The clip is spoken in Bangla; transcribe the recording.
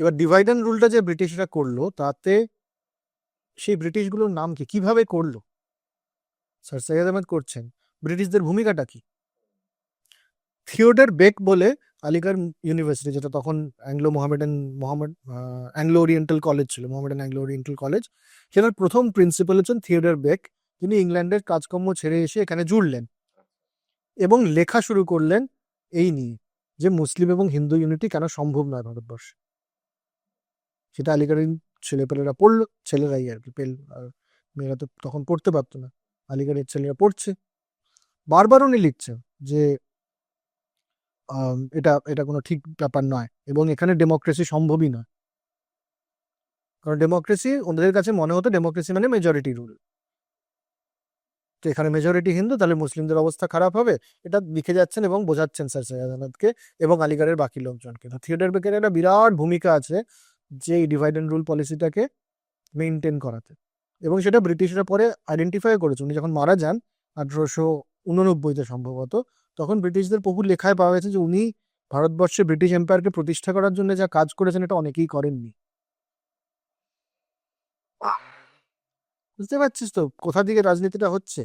এবার ডিভাইড অ্যান্ড রুলটা যে ব্রিটিশরা করল, তাতে সেই ব্রিটিশগুলোর নাম কি? কীভাবে করল? স্যার সৈয়দ আহমেদ করছেন। ব্রিটিশদের ভূমিকাটা কি? থিওডার বেক বলে আলিগড় ইউনিভার্সিটি যেটা তখন Anglo Mohammedan Mohammed Anglo Oriental college ছিল মোহামেডান অ্যাংলো ওরিয়েন্টাল কলেজ সেটার প্রথম প্রিন্সিপাল হচ্ছেন থিওডার বেক তিনি ইংল্যান্ডের কাজকর্ম ছেড়ে এসে এখানে জুড়লেন। এবং লেখা শুরু করলেন এই নিয়ে, যে মুসলিম এবং হিন্দু ইউনিটি কেন সম্ভব নয় ভারতবর্ষে। সেটা আলিগড়ের ছেলেপেলেরা পড়ল, ছেলেরাই আর কি পেল। আর মেয়েরা তো তখন পড়তে পারতো না। আলিগড়ের ছেলেরা পড়ছে। বারবার উনি লিখছেন যে এটা এটা কোনো ঠিক ব্যাপার নয় এবং এখানে ডেমোক্রেসি সম্ভবই নয়। কারণ ডেমোক্রেসি ওদের কাছে মনে হতো ডেমোক্রেসি মানে মেজরিটি রুল তো এখানে মেজরিটি হিন্দু, তাহলে মুসলিমদের অবস্থা খারাপ হবে। এটা লিখে যাচ্ছেন এবং বোঝাচ্ছেন স্যার সৈয়দ আহমেদকে এবং আলিগড়ের বাকি লোকজনকে। থিয়েটার বেকের একটা বিরাট ভূমিকা আছে। যে এই ডিভাইড অ্যান্ড রুল পলিসিটাকে মেনটেন করাতে। এবং সেটা ব্রিটিশরা পরে আইডেন্টিফাই করেছে। উনি যখন মারা যান আঠারোশো উননব্বইতে সম্ভবত তখন ব্রিটিশদের বহু লেখায় পাওয়া গেছে যে উনি ভারতবর্ষে ব্রিটিশ এম্পায়ারকে প্রতিষ্ঠা করার জন্য যা কাজ করেছেন এটা অনেকেই করেননি। বুঝতে পারছিস তো? কোথা দিকে রাজনীতিটা হচ্ছে?